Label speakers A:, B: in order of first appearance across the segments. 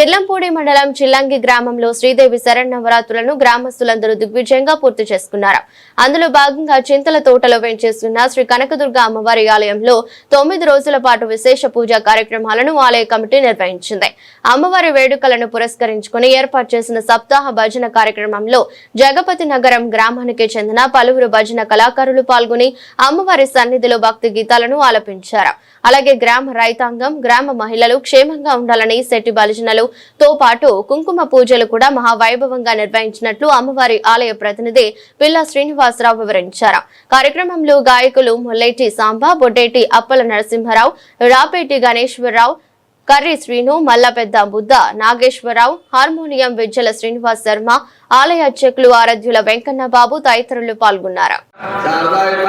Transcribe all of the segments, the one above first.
A: కిర్లంపూడి మండలం చిల్లంగి గ్రామంలో శ్రీదేవి శరణవరాత్రులను గ్రామస్తులందరూ దిగ్విజయంగా పూర్తి చేసుకున్నారు. అందులో భాగంగా చింతల తోటలో వెంచేస్తున్న శ్రీ కనకదుర్గ అమ్మవారి ఆలయంలో తొమ్మిది రోజుల పాటు విశేష పూజా కార్యక్రమాలను ఆలయ కమిటీ నిర్వహించింది. అమ్మవారి వేడుకలను పురస్కరించుకుని ఏర్పాటు చేసిన సప్తాహ భజన కార్యక్రమంలో జగపతి నగరం గ్రామానికి చెందిన పలువురు భజన కళాకారులు పాల్గొని అమ్మవారి సన్నిధిలో భక్తి గీతాలను ఆలపించారు. అలాగే గ్రామ రైతాంగం గ్రామ మహిళలు క్షేమంగా ఉండాలని శెట్టి భజనలు తో పాటు కుంకుమ పూజలు కూడా మహావైభవంగా నిర్వహించినట్లు అమ్మవారి ఆలయ ప్రతినిధి పిల్ల శ్రీనివాసరావు వివరించారు. కార్యక్రమంలో గాయకులు ముల్లైటి సాంబా బొడ్డేటి అప్పల నరసింహరావు రాపేటి గణేశ్వరరావు కర్రి శ్రీను మల్లపెద్ద బుద్ధ నాగేశ్వరరావు హార్మోనియం విజ్జల శ్రీనివాస్ శర్మ ఆలయ అర్చకులు ఆరాధ్యుల వెంకన్న బాబు తదితరులు పాల్గొన్నారు.
B: శారదాయమ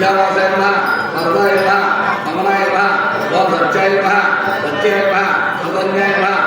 B: విద్యావాసాయ నమః వరదాయ నమః మమనాయ నమః ఓ సత్యాయ నమః సత్యాయ నమః సుధన్యాయ నమః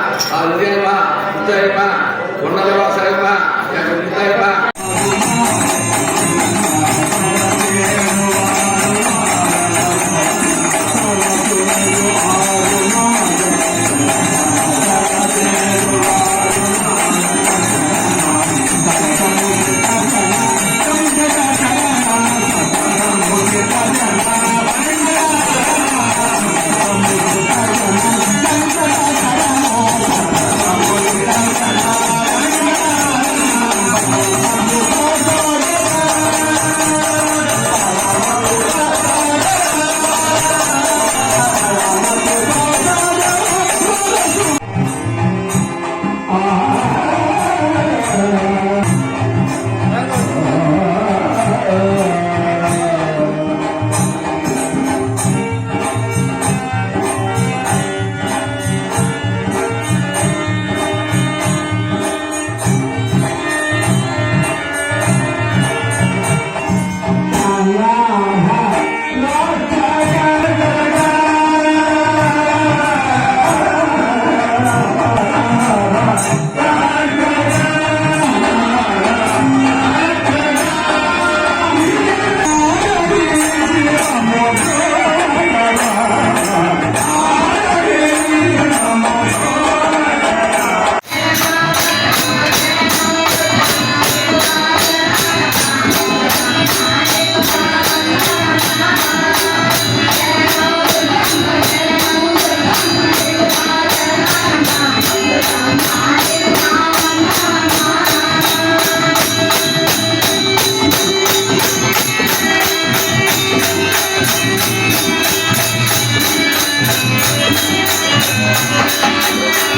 B: Música